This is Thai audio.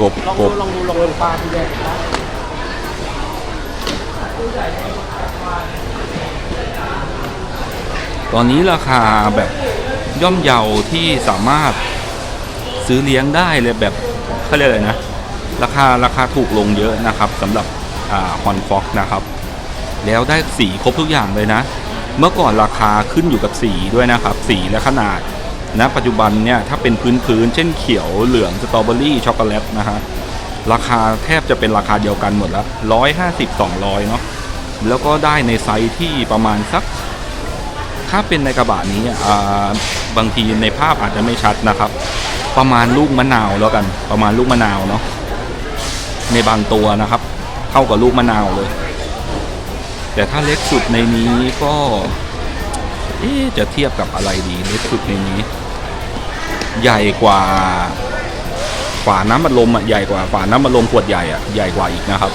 กบลองกดูบลองดูลองดูปลาที่แยกนะตอนนี้ราคาแบบย่อมเยาที่สามารถซื้อเลี้ยงได้เลยแบบเขาเรียกอะไรนะ ราคาราคาถูกลงเยอะนะครับสำหรับฮอนฟ็อกนะครับ แล้วได้สีครบทุกอย่างเลยนะ เมื่อก่อนราคาขึ้นอยู่กับสีด้วยนะครับ สีและขนาด นะปัจจุบันเนี่ยถ้าเป็นพื้นพื้นๆเช่นเขียวเหลืองสตรอเบอรี่ช็อกโกแลตนะฮะราคาแทบจะเป็นราคาเดียวกันหมดแล้วร้อยห้าสิบสองร้อยเนาะแล้วก็ได้ในไซส์ที่ประมาณสัก ถ้าเป็นในกระบะนี้บางทีในภาพอาจจะไม่ชัดนะครับ ประมาณลูกมะนาวแล้วกัน ประมาณลูกมะนาวเนาะในบางตัวนะครับ เท่ากับลูกมะนาวเลย แต่ถ้าเล็กสุดในนี้ก็ เอ๊จะเทียบกับอะไรดีเล็กสุดในนี้ ใหญ่กว่าฝาน้ำบัดลมอะใหญ่กว่าฝาน้ำบัดลมขวดใหญ่อะใหญ่กว่าอีกนะครับ